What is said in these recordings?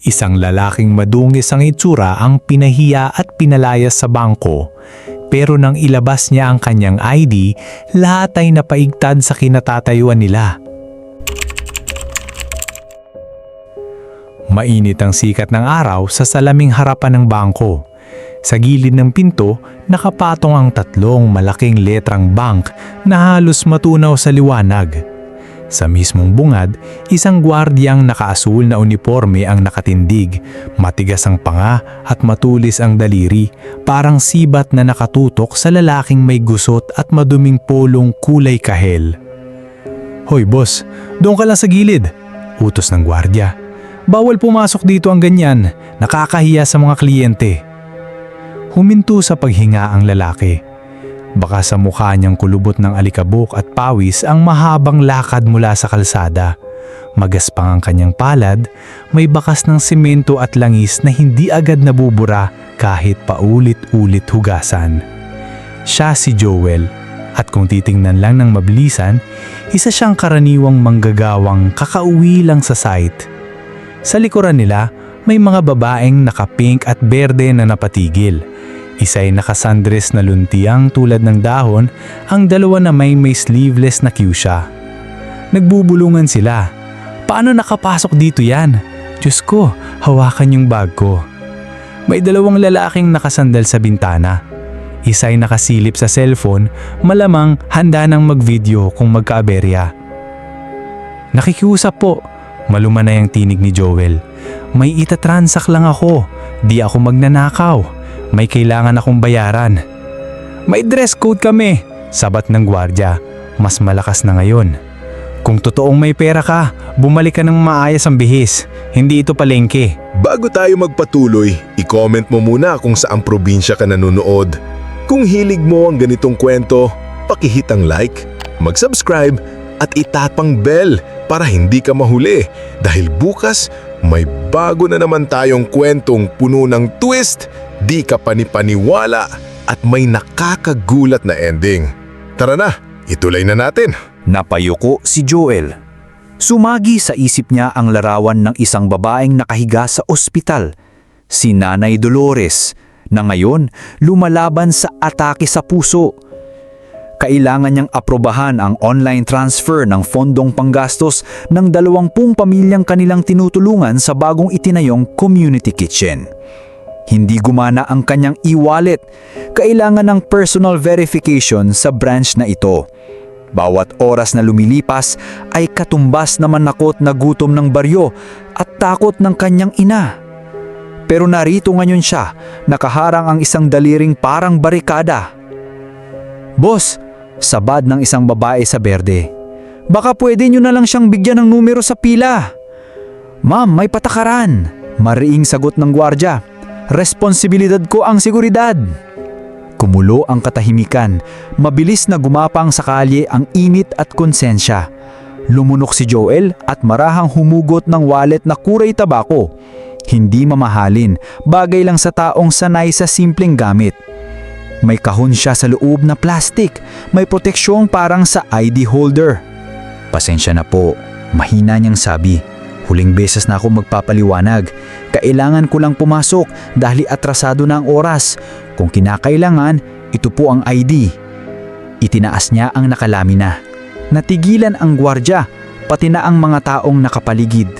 Isang lalaking madungis ang itsura ang pinahiya at pinalayas sa bangko. Pero nang ilabas niya ang kanyang ID, lahat ay napaigtad sa kinatatayuan nila. Mainit ang sikat ng araw sa salaming harapan ng bangko. Sa gilid ng pinto, nakapatong ang tatlong malaking letrang bank na halos matunaw sa liwanag. Sa mismong bungad, isang gwardiyang nakaasul na uniforme ang nakatindig, matigas ang panga at matulis ang daliri, parang sibat na nakatutok sa lalaking may gusot at maduming polong kulay kahel. Hoy boss, doon ka lang sa gilid, utos ng gwardya. Bawal pumasok dito ang ganyan, nakakahiya sa mga kliyente. Huminto sa paghinga ang lalaki. Baka sa mukha niyang kulubot ng alikabok at pawis ang mahabang lakad mula sa kalsada. Magaspang ang kanyang palad, may bakas ng simento at langis na hindi agad nabubura kahit paulit-ulit hugasan. Siya si Joel at kung titingnan lang ng mabilisan, isa siyang karaniwang manggagawang kakauwi lang sa site. Sa likuran nila, may mga babaeng naka-pink at berde na napatigil. Isa'y nakasandres na luntiang tulad ng dahon, ang dalawa na may may sleeveless na fuchsia. Nagbubulungan sila. Paano nakapasok dito yan? Diyos ko, hawakan yung bag ko. May dalawang lalaking nakasandal sa bintana. Isa'y nakasilip sa cellphone, malamang handa nang mag-video kung magkaaberya. Nakikiusap po, maluma na yung tinig ni Joel. May itatransak lang ako, di ako magnanakaw. May kailangan akong bayaran. May dress code kami, sabat ng gwardya. Mas malakas na ngayon. Kung totoong may pera ka, bumalik ka ng maayos ang bihis. Hindi ito palengke. Bago tayo magpatuloy, i-comment mo muna kung saang probinsya ka nanonood. Kung hilig mo ang ganitong kwento, pakihit ang like, mag-subscribe at itatpang bell para hindi ka mahuli dahil bukas may bago na naman tayong kwentong puno ng twist, di ka panipaniwala at may nakakagulat na ending. Tara na, ituloy na natin. Napayuko si Joel. Sumagi sa isip niya ang larawan ng isang babaeng nakahiga sa ospital, si Nanay Dolores, na ngayon lumalaban sa atake sa puso. Kailangan niyang aprobahan ang online transfer ng fondong panggastos ng dalawampung pamilyang kanilang tinutulungan sa bagong itinayong community kitchen. Hindi gumana ang kanyang e-wallet. Kailangan ng personal verification sa branch na ito. Bawat oras na lumilipas ay katumbas na manakot na gutom ng baryo at takot ng kanyang ina. Pero narito ngayon siya, nakaharang ang isang daliring parang barikada. Boss, sabad ng isang babae sa berde. Baka pwede nyo na lang siyang bigyan ng numero sa pila. Ma'am, may patakaran. Mariing sagot ng gwardya. Responsibilidad ko ang seguridad. Kumulo ang katahimikan. Mabilis na gumapang sa kalye ang init at konsensya. Lumunok si Joel at marahang humugot ng wallet na kuray tabako. Hindi mamahalin, bagay lang sa taong sanay sa simpleng gamit. May kahon siya sa loob na plastic, may proteksyong parang sa ID holder. Pasensya na po, mahina niyang sabi. Huling beses na ako magpapaliwanag. Kailangan ko lang pumasok dahil atrasado na ang oras. Kung kinakailangan, ito po ang ID. Itinaas niya ang nakalamina. Natigilan ang gwardya, pati na ang mga taong nakapaligid.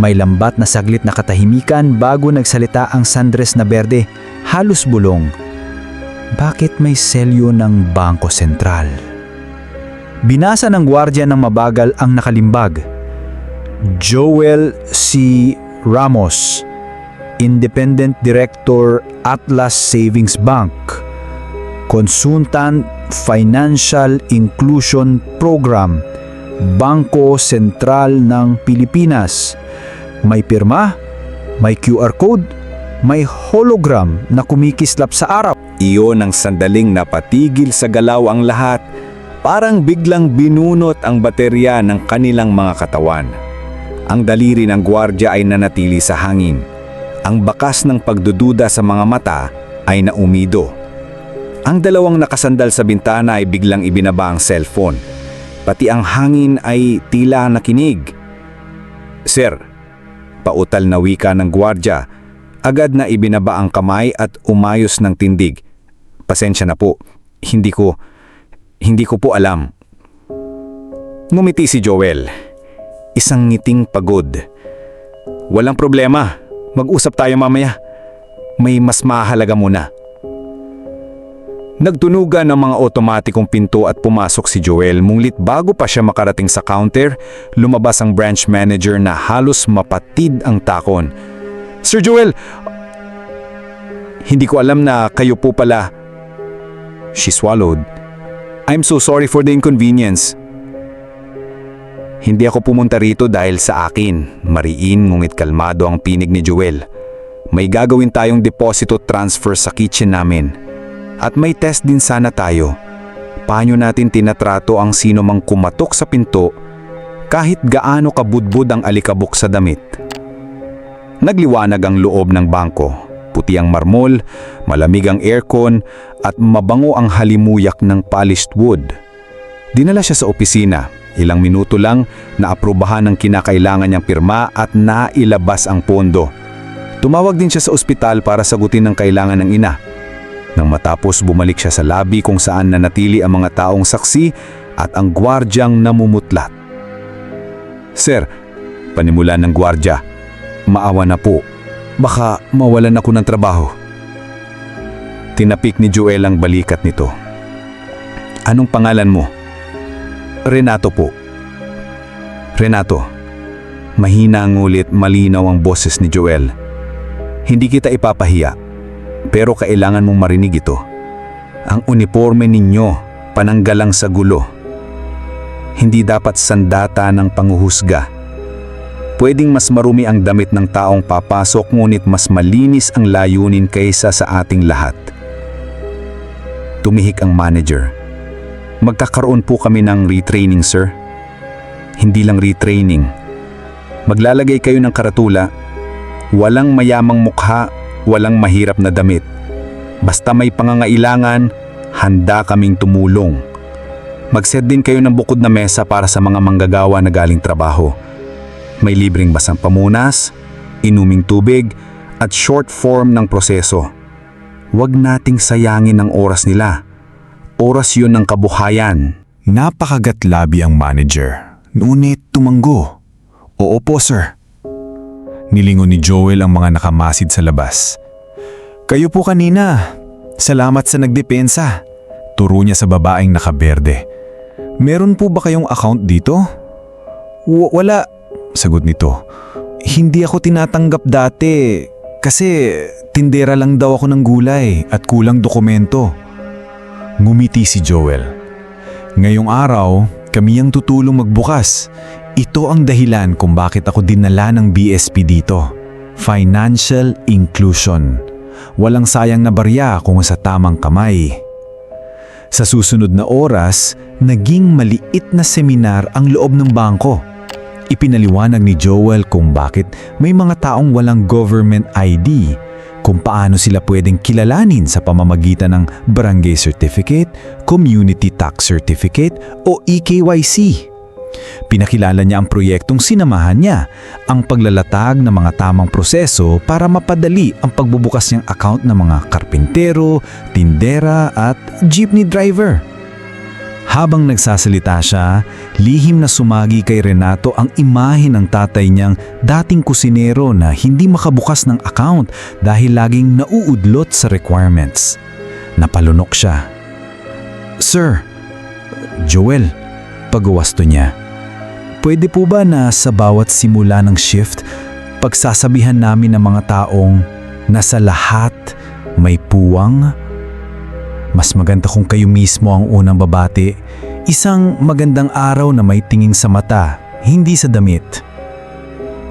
May lambat na saglit na katahimikan bago nagsalita ang sandres na berde, halos bulong. Bakit may selyo ng Bangko Sentral? Binasa ng gwardya ng mabagal ang nakalimbag. Joel C. Ramos, Independent Director Atlas Savings Bank, Consultant Financial Inclusion Program, Bangko Sentral ng Pilipinas. May pirma, may QR code, may hologram na kumikislap sa araw. Iyon ang sandaling napatigil sa galaw ang lahat, parang biglang binunot ang baterya ng kanilang mga katawan. Ang daliri ng gwardya ay nanatili sa hangin. Ang bakas ng pagdududa sa mga mata ay naumido. Ang dalawang nakasandal sa bintana ay biglang ibinaba ang cellphone. Pati ang hangin ay tila nakinig. Sir, Pautal na wika ng gwardya. Agad na ibinaba ang kamay at umayos ng tindig. Pasensya na po. Hindi ko... Hindi ko po alam. Ngumiti si Joel. Isang ngiting pagod. Walang problema. Mag-usap tayo mamaya. May mas mahalaga muna. Nagtunugan ng mga otomatikong pinto at pumasok si Joel munglit bago pa siya makarating sa counter, lumabas ang branch manager na halos mapatid ang takon. Sir Joel, hindi ko alam na kayo po pala. She swallowed. I'm so sorry for the inconvenience. Hindi ako pumunta rito dahil sa akin. Mariin ngunit kalmado ang pinig ni Joel. May gagawin tayong deposito transfer sa kitchen namin. At may test din sana tayo. Paano natin tinatrato ang sino mang kumatok sa pinto kahit gaano kabudbud ang alikabok sa damit. Nagliwanag ang loob ng bangko. Puti ang marmol, malamig ang aircon at mabango ang halimuyak ng polished wood. Dinala siya sa opisina. Ilang minuto lang naaprubahan ang kinakailangan niyang pirma at nailabas ang pondo. Tumawag din siya sa ospital para sagutin ang kailangan ng ina. Nang matapos bumalik siya sa labi kung saan nanatili ang mga taong saksi at ang gwardyang namumutlat. Sir, panimula ng gwardya, maawa na po. Baka mawalan ako ng trabaho. Tinapik ni Joel ang balikat nito. Anong pangalan mo? Renato po. Renato, mahina ang ulit malinaw ang boses ni Joel. Hindi kita ipapahiya, pero kailangan mong marinig ito. Ang uniforme ninyo, pananggalang sa gulo. Hindi dapat sandata ng panguhusga. Pwedeng mas marumi ang damit ng taong papasok ngunit mas malinis ang layunin kaysa sa ating lahat. Tumihik ang manager. Magkakaroon po kami ng retraining, sir. Hindi lang retraining. Maglalagay kayo ng karatula. Walang mayamang mukha, walang mahirap na damit. Basta may pangangailangan, handa kaming tumulong. Mag-set din kayo ng bukod na mesa para sa mga manggagawa na galing trabaho. May libreng basang pamunas, inuming tubig, at short form ng proseso. Huwag nating sayangin ang oras nila. Oras yun ng kabuhayan. Napakagatlabi ang manager. Ngunit tumanggo. Oo po, sir. Nilingon ni Joel ang mga nakamasid sa labas. Kayo po kanina. Salamat sa nagdepensa. Turo niya sa babaeng nakaberde. Meron po ba kayong account dito? "W- wala, sagot nito. Hindi ako tinatanggap dati kasi tindera lang daw ako ng gulay at kulang dokumento. Ngumiti si Joel. Ngayong araw, kami ang tutulong magbukas. Ito ang dahilan kung bakit ako dinala ng BSP dito. Financial Inclusion. Walang sayang na barya kung sa tamang kamay. Sa susunod na oras, naging maliit na seminar ang loob ng bangko. Ipinaliwanag ni Joel kung bakit may mga taong walang government ID, kung paano sila pwedeng kilalanin sa pamamagitan ng Barangay Certificate, Community Tax Certificate o EKYC. Pinakilala niya ang proyektong sinamahan niya, ang paglalatag ng mga tamang proseso para mapadali ang pagbubukas niyang account ng mga karpintero, tindera at jeepney driver. Habang nagsasalita siya, lihim na sumagi kay Renato ang imahe ng tatay niyang dating kusinero na hindi makabukas ng account dahil laging nauudlot sa requirements. Napalunok siya. Sir, Joel, pagawasto niya. Pwede po ba na sa bawat simula ng shift, pagsasabihan namin ng mga taong na sa lahat may puwang? Mas maganda kung kayo mismo ang unang babati. Isang magandang araw na may tingin sa mata, hindi sa damit.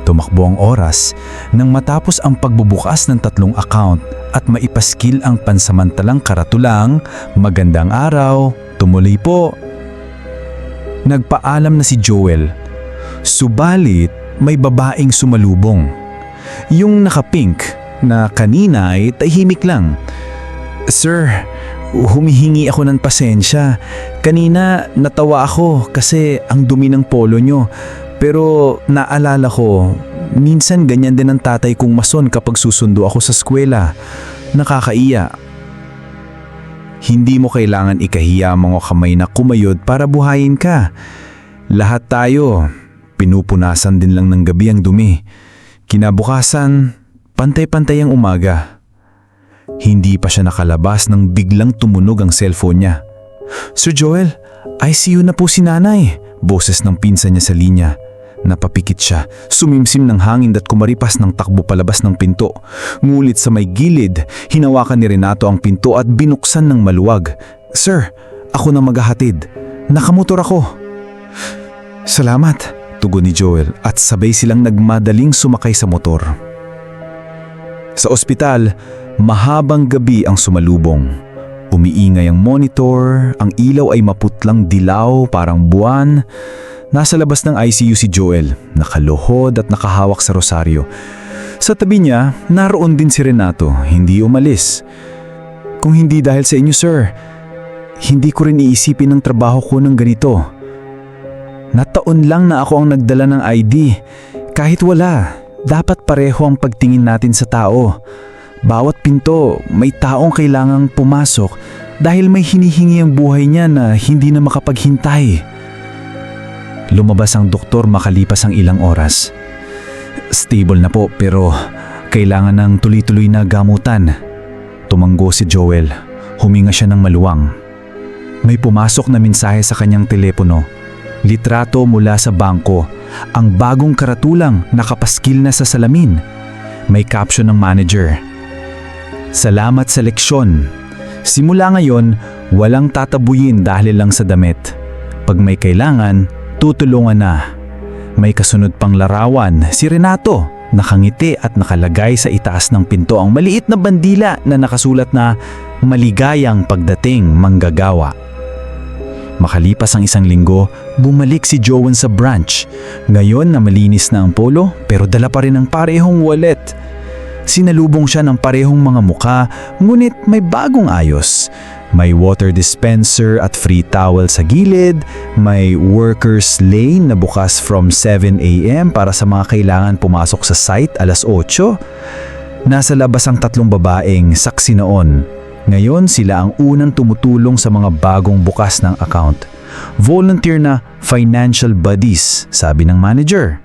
Tumakbo ang oras nang matapos ang pagbubukas ng tatlong account at maipaskil ang pansamantalang karatulang, magandang araw, tumuloy po. Nagpaalam na si Joel. Subalit, may babaeng sumalubong. Yung naka-pink na kanina ay tahimik lang. Sir, humihingi ako ng pasensya. Kanina natawa ako kasi ang dumi ng polo nyo. Pero naalala ko, Minsan ganyan din ang tatay kong mason kapag susundo ako sa eskwela. Nakakaiya. Hindi mo kailangan ikahiya ang mga kamay na kumayod para buhayin ka. Lahat tayo, pinupunasan din lang ng gabi ang dumi. Kinabukasan, pantay-pantay ang umaga. Hindi pa siya nakalabas nang biglang tumunog ang cellphone niya. Sir Joel, ICU na po si nanay. Boses ng pinsan niya sa linya. Napapikit siya, sumimsim ng hangin at kumaripas ng takbo palabas ng pinto. Ngulit sa may gilid, hinawakan ni Renato ang pinto at binuksan ng maluwag. Sir, ako na maghahatid. Nakamotor ako. Salamat, tugon ni Joel at sabay silang nagmadaling sumakay sa motor. Sa ospital, mahabang gabi ang sumalubong. Umiingay ang monitor, ang ilaw ay maputlang dilaw parang buwan. Nasa labas ng ICU si Joel, nakaluhod at nakahawak sa rosaryo. Sa tabi niya, naroon din si Renato, hindi umalis. Kung hindi dahil sa inyo, sir, hindi ko rin iisipin ang trabaho ko ng ganito. Nataon lang na ako ang nagdala ng ID. Kahit wala, dapat pareho ang pagtingin natin sa tao. Bawat pinto, may taong kailangang pumasok dahil may hinihingi ang buhay niya na hindi na makapaghintay. Lumabas ang doktor makalipas ang ilang oras. Stable na po pero kailangan ng tuloy-tuloy na gamutan. Tumanggo si Joel. Huminga siya ng maluwang. May pumasok na mensahe sa kanyang telepono. Litrato mula sa bangko. Ang bagong karatulang nakapaskil na sa salamin. May caption ng manager. Salamat sa leksyon. Simula ngayon, walang tatabuyin dahil lang sa damit. Pag may kailangan, tutulungan na. May kasunod pang larawan, si Renato, nakangiti at nakalagay sa itaas ng pinto ang maliit na bandila na nakasulat na maligayang pagdating manggagawa. Makalipas ang isang linggo, bumalik si Joan sa branch. Ngayon na malinis na ang polo pero dala pa rin ang parehong wallet. Sinalubong siya ng parehong mga muka ngunit may bagong ayos. May water dispenser at free towel sa gilid, may workers lane na bukas from 7am para sa mga kailangan pumasok sa site alas 8. Nasa labas ang tatlong babaeng saksi noon. Ngayon sila ang unang tumutulong sa mga bagong bukas ng account. Volunteer na financial buddies, sabi ng manager.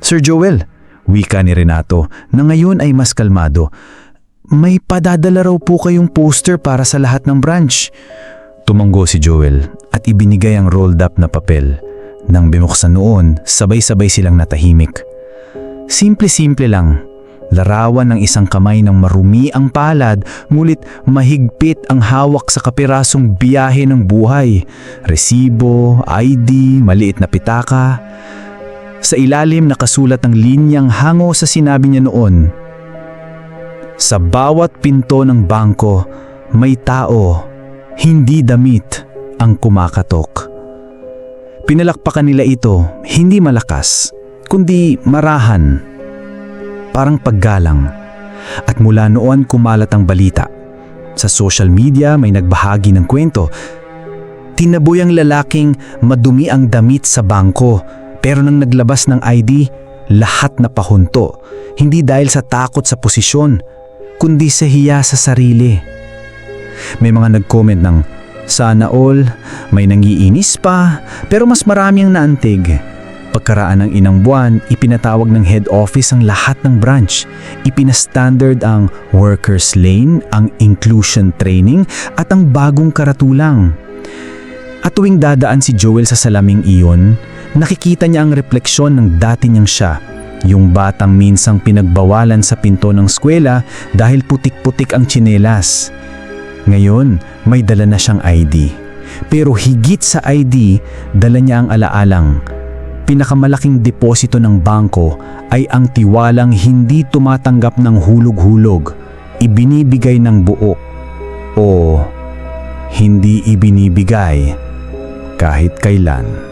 Sir Joel, wika ni Renato na ngayon ay mas kalmado. May padadala raw po kayong poster para sa lahat ng branch. Tumanggo si Joel at ibinigay ang rolled up na papel. Nang bimuksan noon, sabay-sabay silang natahimik. Simple-simple lang. Larawan ng isang kamay ng marumi ang palad, ngulit mahigpit ang hawak sa kapirasong biyahe ng buhay. Resibo, ID, maliit na pitaka. Sa ilalim nakasulat ang linyang hango sa sinabi niya noon. Sa bawat pinto ng bangko, may tao, hindi damit, ang kumakatok. Pinalakpakan nila ito, hindi malakas, kundi marahan. Parang paggalang. At mula noon kumalat ang balita. Sa social media may nagbahagi ng kwento. Tinaboy ang lalaking madumi ang damit sa bangko pero nang naglabas ng ID, lahat na pahunto. Hindi dahil sa takot sa posisyon, kundi sa hiya sa sarili. May mga nag-comment ng, sana all, may nangiinis pa, pero mas marami ang naantig. Pagkaraan ng inang buwan, ipinatawag ng head office ang lahat ng branch. Ipinastandard ang workers lane, ang inclusion training, at ang bagong karatulang. At tuwing dadaan si Joel sa salaming iyon, nakikita niya ang refleksyon ng dati niyang siya. Yung batang minsang pinagbawalan sa pinto ng skwela dahil putik-putik ang tsinelas. Ngayon, may dala na siyang ID. Pero higit sa ID, dala niya ang alaalang. Pinakamalaking deposito ng bangko ay ang tiwalang hindi tumatanggap ng hulog-hulog, ibinibigay ng buo, o hindi ibinibigay kahit kailan.